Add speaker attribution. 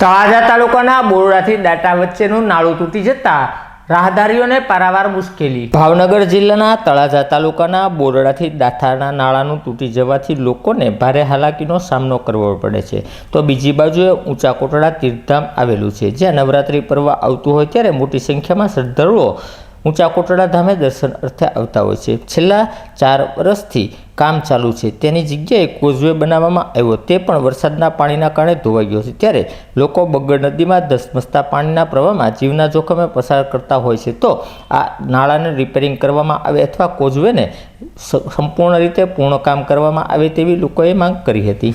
Speaker 1: તળાજા તાલુકાના બોરડાથી દાટા વચ્ચેનું નાળું તૂટી જતા રાહદારીઓને પારાવાર મુશ્કેલી. ભાવનગર જિલ્લાના તળાજા તાલુકાના બોરડાથી દાથાના નાળાનું તૂટી જવાથી લોકોને ભારે હાલાકીનો સામનો કરવો પડે છે. તો બીજી બાજુએ ઊંચા કોટડા તીર્થધામ આવેલું છે. જ્યાં નવરાત્રિ પર્વ આવતું હોય ત્યારે મોટી સંખ્યામાં શ્રદ્ધાળુઓ ઊંચા કોટડા ધામે દર્શન અર્થે આવતા હોય છે. છેલ્લા ચાર વર્ષથી કામ ચાલુ છે. તેની જગ્યાએ કોઝવે બનાવવામાં આવ્યો. તે પણ વરસાદના પાણીના કારણે ધોવાઈ ગયો છે. ત્યારે લોકો બગડ નદીમાં ધસમસતા પાણીના પ્રવાહમાં જીવના જોખમે પસાર કરતા હોય છે. તો આ નાળાને રિપેરિંગ કરવામાં આવે અથવા કોઝવેને સંપૂર્ણ રીતે પૂર્ણ કામ કરવામાં આવે તેવી લોકોએ માંગ કરી હતી.